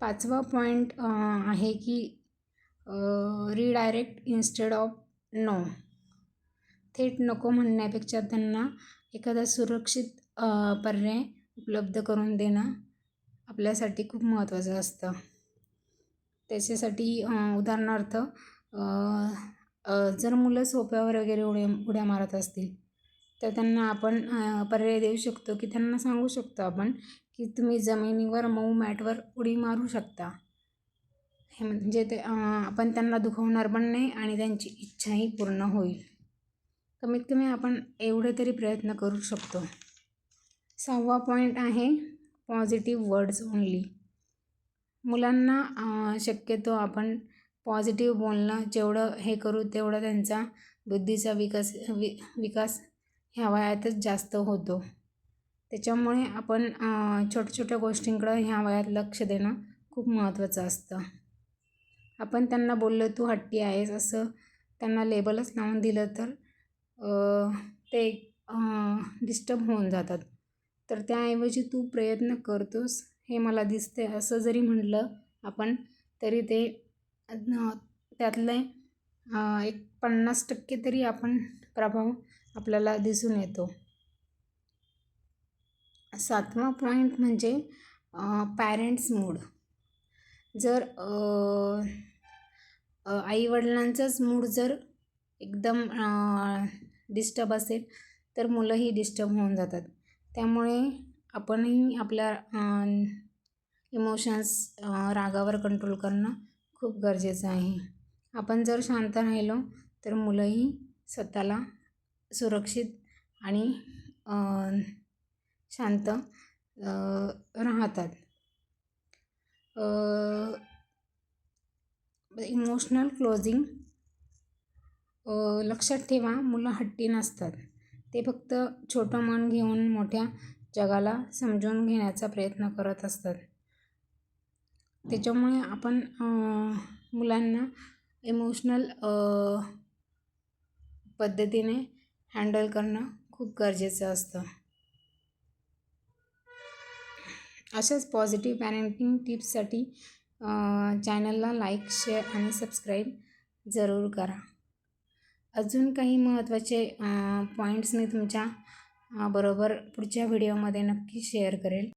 पाचवा पॉईंट आहे की रिडायरेक्ट इन्स्टेड ऑफ नो थेट नको म्हणण्यापेक्षा त्यांना एखादा सुरक्षित पर्याय उपलब्ध करून देणं आपल्यासाठी खूप महत्त्वाचं असतं. त्याच्यासाठी उदाहरणार्थ जर मुलं सोप्यावर वगैरे उड्या उड्या मारत असतील तर त्यांना आपण पर्याय देऊ शकतो की त्यांना सांगू शकतो आपण की तुम्ही जमिनीवर मऊ मॅटवर उडी मारू शकता. हे म्हणजे ते आपण त्यांना दुखवणार पण नाही आणि त्यांची इच्छाही पूर्ण होईल. कमीत कमी आपण एवढे तरी प्रयत्न करू शकतो. सहावा पॉईंट आहे पॉझिटिव्ह वर्ड्स ओनली मुलांना शक्यतो आपण पॉझिटिव्ह बोलणं जेवढं हे करू तेवढं त्यांचा बुद्धीचा विकास वि विकास ह्या वयातच जास्त होतो. त्याच्यामुळे आपण छोट्या छोट्या गोष्टींकडं ह्या वयात लक्ष देणं खूप महत्त्वाचं असतं. आपण त्यांना बोललं तू हट्टी आहेस असं त्यांना लेबलच लावून दिलं तर ते डिस्टर्ब होऊन जातात. तर त्याऐवजी तू प्रयत्न करतोस हे मला दिसते असं जरी म्हटलं आपण तरी ते त्यातले एक पन्नास टक्के तरी आपण प्रभाव आपल्याला दिसून येतो. सातवा पॉईंट म्हणजे पॅरेंट्स मूड जर आईवडिलांचाच मूड जर एकदम डिस्टर्ब असेल तर मुलंही डिस्टर्ब होऊन जातात. त्यामुळे आपणही आपल्या इमोशन्स रागावर कंट्रोल करणं खूप गरजेचं आहे. आपण जर शांत राहिलो तर मुलंही स्वतःला सुरक्षित आणि शांत राहतात. इमोशनल क्लोजिंग लक्षात ठेवा मुलं हट्टी नसतात. ते फक्त छोटं मन घेऊन मोठ्या जगाला समजून घेण्याचा प्रयत्न करत असतात. त्याच्यामुळे आपण मुलांना इमोशनल पद्धतीने हँडल करणं खूप गरजेचं असतं. अशाच पॉझिटिव्ह पॅरेंटिंग टिप्ससाठी चॅनलला लाईक शेअर आणि सबस्क्राईब जरूर करा. अजून काही महत्त्वाचे पॉईंट्स मी तुमच्या बरोबर पुढच्या व्हिडिओमध्ये नक्की शेअर करेल.